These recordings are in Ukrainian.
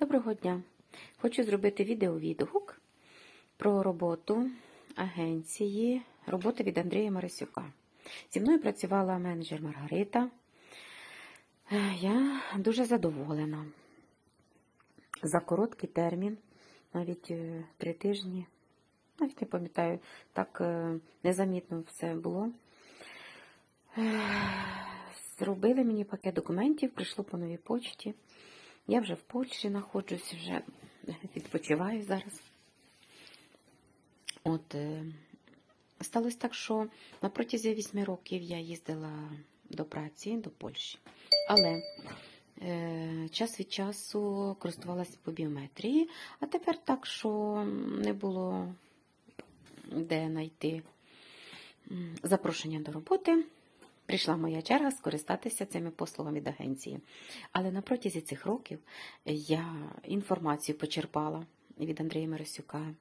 Доброго дня! Хочу зробити відеовідгук про роботу агенції роботи від Андрія Марисюка. Зі мною працювала менеджер Маргарита. Е, Я дуже задоволена. За короткий термін, навіть е, три тижні, навіть не пам'ятаю, так е, незамітно все було. Зробили мені пакет документів, прийшло по новій почті. Я вже в Польщі знаходжусь, вже відпочиваю зараз. От, е, сталося так, що на протязі вісьми років я їздила до праці, до Польщі. Але е, час від часу користувалася по біометрії, а тепер так, що не було де знайти запрошення до роботи. Прийшла моя черга скористатися цими послугами від агенції. Але на протязі цих років я інформацію почерпала від Андрія Марисюка.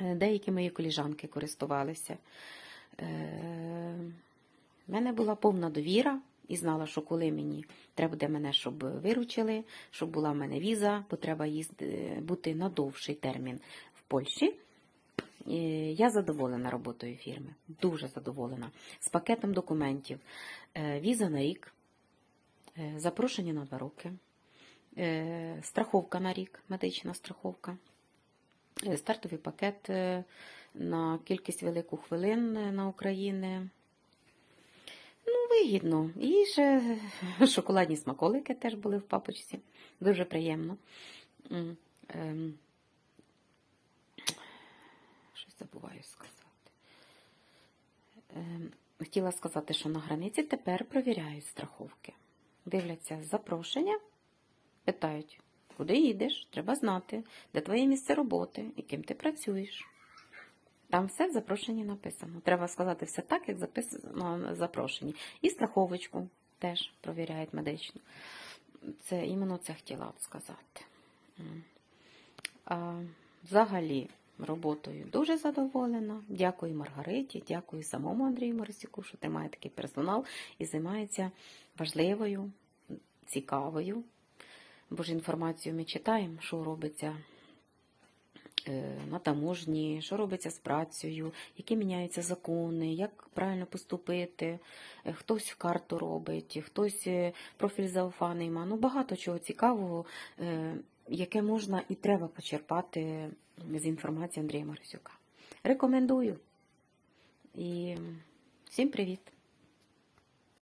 Е, Деякі мої коліжанки користувалися. У мене була повна довіра і знала, що коли мені треба буде мене, щоб виручили, щоб була в мене віза, бо треба їзди, бути на довший термін в Польщі. Я задоволена роботою фірми, дуже задоволена. З пакетом документів. Е, Віза на рік, е, запрошення на два роки, е, страховка на рік, медична страховка, стартовий пакет на кількість велику хвилин на Україні. Ну, вигідно. І ще шоколадні смаколики теж були в папочці. Дуже приємно. Забуваю сказати. Ем, Хотіла сказати, що на границі тепер провіряють страховки. Дивляться запрошення, питають, куди їдеш, треба знати, де твоє місце роботи і ким ти працюєш. Там все в запрошенні написано. Треба сказати все так, як записано на запрошенні. І страховочку теж провіряють медичну. Це іменно це хотіла от сказати. А, взагалі, роботою дуже задоволена. Дякую Маргариті, дякую самому Андрію Марисюку, що тримає такий персонал і займається важливою, цікавою. Бо ж інформацію ми читаємо, що робиться е, на таможні, що робиться з працею, які міняються закони, як правильно поступити. Е, Хтось карту робить, хтось е, профіль зауфаний має. Ну, багато чого цікавого, яке можна і треба почерпати з інформації Андрія Марисюка. Рекомендую. І всім привіт!